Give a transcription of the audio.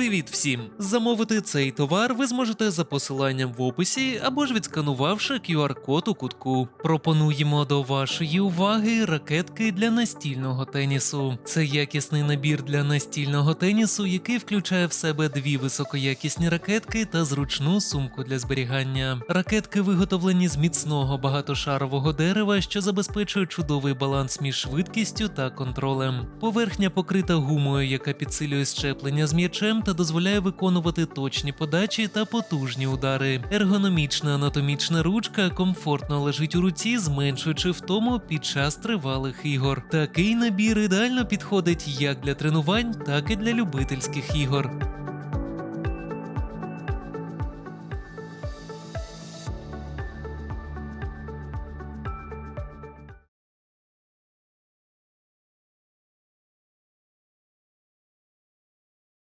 Привіт всім! Замовити цей товар ви зможете за посиланням в описі або ж відсканувавши QR-код у кутку. Пропонуємо до вашої уваги ракетки для настільного тенісу. Це якісний набір для настільного тенісу, який включає в себе дві високоякісні ракетки та зручну сумку для зберігання. Ракетки виготовлені з міцного багатошарового дерева, що забезпечує чудовий баланс між швидкістю та контролем. Поверхня покрита гумою, яка підсилює щеплення з м'ячем та дозволяє виконувати точні подачі та потужні удари. Ергономічна анатомічна ручка комфортно лежить у руці, зменшуючи втому під час тривалих ігор. Такий набір ідеально підходить як для тренувань, так і для любительських ігор.